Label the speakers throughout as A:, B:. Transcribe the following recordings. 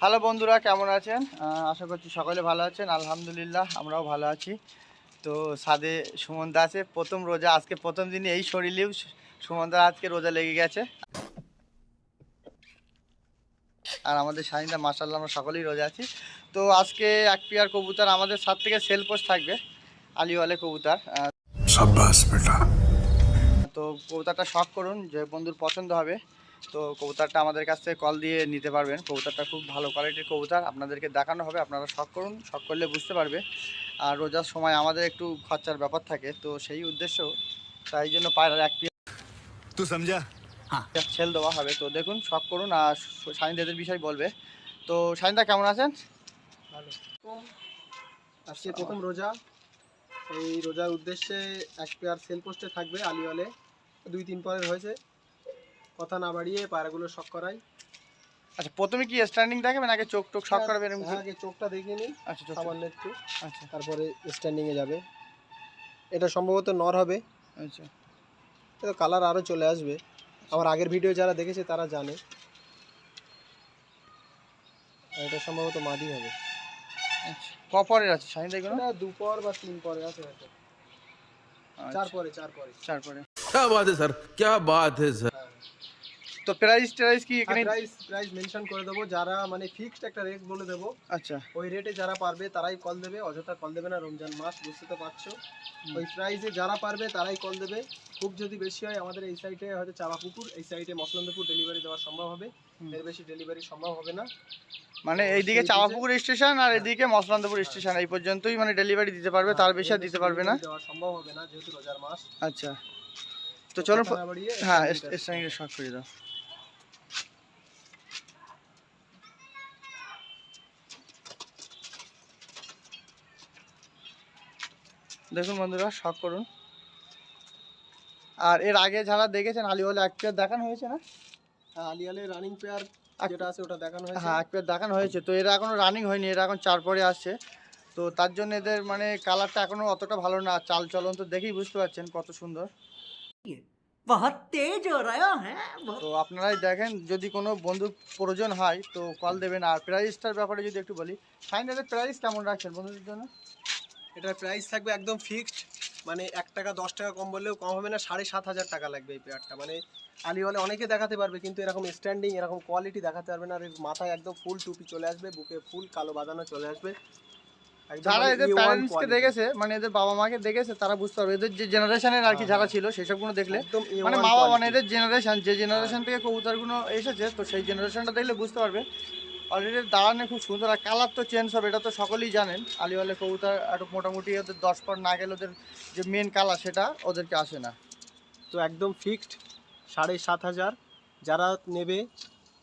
A: Hello বন্ধুরা কেমন আছেন? আশা করছি সকলে ভালো আছেন। আলহামদুলিল্লাহ আমরাও ভালো আছি। তো সাদে সুমনদা আছে প্রথম রোজা আজকে প্রথম দিনে এই শরীরেও সুমনদার আজকে রোজা লেগে গেছে। আর আমাদের স্বাধীনতা মার্শাল্লাহ আমরা সকলেই রোজা আছি। তো আজকে এক পিয়ার কবুতর আমাদের সাত থেকে সেল পোস্ট থাকবে আলিওয়ালে কবুতর। তো কবুতরটা শখ করুন যে বন্ধুর পছন্দ হবে। তো কবুতরটা আমাদের কাছ থেকে কল দিয়ে নিতে পারবেন। কবুতরটা খুব ভালো কোয়ালিটির কবুতর। আপনাদেরকে দেখানো হবে আপনারা শখ করুন শখ করলে বুঝতে পারবে। আর রোজার সময় আমাদের একটু খরচার ব্যাপার থাকে তো সেই উদ্দেশ্য তাই জন্য পায়রার এক
B: পিস তো
A: সমঝা ছেল দেওয়া হবে। তো দেখুন শখ করুন আর সাইনদাদের বিষয় বলবে। তো সাইনদা কেমন আছেন?
C: ভালো। আজকে আচ্ছা। প্রথম রোজা। এই রোজার উদ্দেশ্যে এক পেয়ার সেল পোস্টে থাকবে আলিওয়ালে। দুই তিন পরের হয়েছে। কথা না বাড়িয়ে পায়রাগুলো শখ করাই
A: আচ্ছা প্রথমে কি স্ট্যান্ডিং দেখাবেন আগে চোখ টোক শখ করবেন এরকম
C: হ্যাঁ, আগে চোখটা দেখিয়ে নিই
A: আচ্ছা চোখ
C: সামান্য একটু
A: আচ্ছা
C: তারপরে স্ট্যান্ডিংয়ে যাবে এটা সম্ভবত নর হবে
A: আচ্ছা
C: এটা কালার আরও চলে আসবে আমার আগের ভিডিও যারা দেখেছে তারা জানে আর এটা সম্ভবত মাদি হবে
A: আচ্ছা কপরের আছে সাইনদা এগুলো
C: এটা দুপর বা তিন পরে আছে হয়তো চার
A: আচ্ছা,
C: পরে চার পরে
A: চার পরে
D: क्या बात है सर क्या बात है सर
C: হ্যাঁ
A: তো প্রাইস টেরাইস কি এখানে
C: প্রাইস প্রাইস মেনশন করে দেবো। যারা মানে ফিক্সড একটা রেট বলে দেবো
A: আচ্ছা।
C: ওই রেটে যারা পারবে তারাই কল দেবে অযথা কল দেবে না রমজান মাস বুঝতে তো পারছ? ওই প্রাইসে যারা পারবে তারাই কল দেবে। খুব যদি বেশি হয় আমাদের এই সাইডে হয়তো চারা পুকুর এই সাইডে মসলন্দপুর ডেলিভারি দেওয়া সম্ভব হবে। এর বেশি ডেলিভারি সম্ভব হবে না।
A: মানে এইদিকে
C: সেই
A: চাওয়াপুকুর স্টেশন আর এদিকে মসলান্দপুর স্টেশন এই পর্যন্তই মানে ডেলিভারি দিতে পারবে তার বেশি আর দিতে পারবে না।
C: দেওয়া সম্ভব হবে না যেহেতু রোজার মাস।
A: আচ্ছা। তো চলো হ্যাঁ
C: minute
A: শর্ট করে দাও দেখুন বন্ধুরা শখ করুন। আর এর আগে যারা দেখেছেন আলিওয়ালে এক পেয়ার দেখানো হয়েছে না?
C: আলি আলিওয়ালে রানিং পেয়ার যেটা আছে ওটা দেখানো হয়েছে।
A: হ্যাঁ এক পেয়ার দেখানো হয়েছে। তো এরা এখনও রানিং হয়নি এরা এখন চার পরে আসছে। তো তার জন্য এদের মানে কালারটা এখনও অতটা ভালো না। চাল চলন তো দেখেই বুঝতে পারছেন কত সুন্দর। তো আপনারাই দেখেন যদি কোনো বন্ধু প্রয়োজন হয় তো কল দেবেন। আর প্রাইজটার ব্যাপারে যদি একটু বলি ফাইন প্রাইস কেমন রাখছেন বন্ধুদের জন্য?
C: এটার প্রাইস থাকবে একদম ফিক্সড মানে এক টাকা দশ টাকা কম বললেও কম হবে না সাড়ে সাত হাজার টাকা লাগবে এই পেয়ারটা মানে আলিওয়ালে অনেকে দেখাতে পারবে কিন্তু এরকম স্ট্যান্ডিং এরকম কোয়ালিটি দেখাতে পারবে না আর মাথায় একদম ফুল টুপি চলে আসবে বুকে ফুল কালো বাঁধানো চলে আসবে।
A: যারা
C: মানে
A: এদের প্যারেন্টসকে দেখেছে মানে এদের বাবা মাকে দেখেছে তারা বুঝতে পারবে। এদের যে জেনারেশনের আর কি
C: হ্যাঁ,
A: যারা
C: হ্যাঁ।
A: ছিল সেসবগুলো দেখলে
C: একদম A1
A: মানে মা বাবা মানে এদের জেনারেশন যে জেনারেশন থেকে কবুতরগুলো এসেছে তো সেই জেনারেশনটা দেখলে বুঝতে পারবে অলরেডি দাঁড়ানো খুব সুন্দর আর কালার তো চেঞ্জ হবে এটা তো সকলেই জানেন। আলিওয়ালে কবুতর একটু মোটামুটি ওদের দশ পর না গেলে ওদের যে মেন কালার সেটা ওদেরকে আসে না।
C: তো একদম ফিক্সড সাড়ে সাত হাজার। যারা নেবে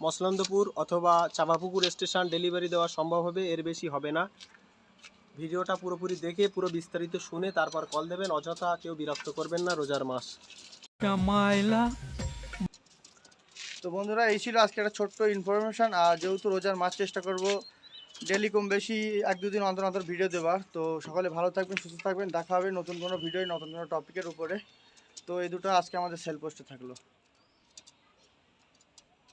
C: মসলন্দপুর অথবা চাপাপুকুর স্টেশন ডেলিভারি দেওয়া সম্ভব হবে এর বেশি হবে না। ভিডিওটা পুরোপুরি দেখে পুরো বিস্তারিত শুনে তারপর কল দেবেন। অযথা কেউ বিরক্ত করবেন না রোজার মাস।
A: তো বন্ধুরা, এই ছিল আজকে একটা ছোট্ট ইনফরমেশান আর যেহেতু রোজার মাছ চেষ্টা করব ডেলি কম বেশি এক দুদিন অন্তর অন্তর ভিডিও দেওয়ার তো সকালে ভালো থাকবেন, সুস্থ থাকবেন। দেখা হবে নতুন কোনো ভিডিও নতুন কোনো টপিকের উপরে। তো এই দুটো আজকে আমাদের সেল পোস্টে থাকল।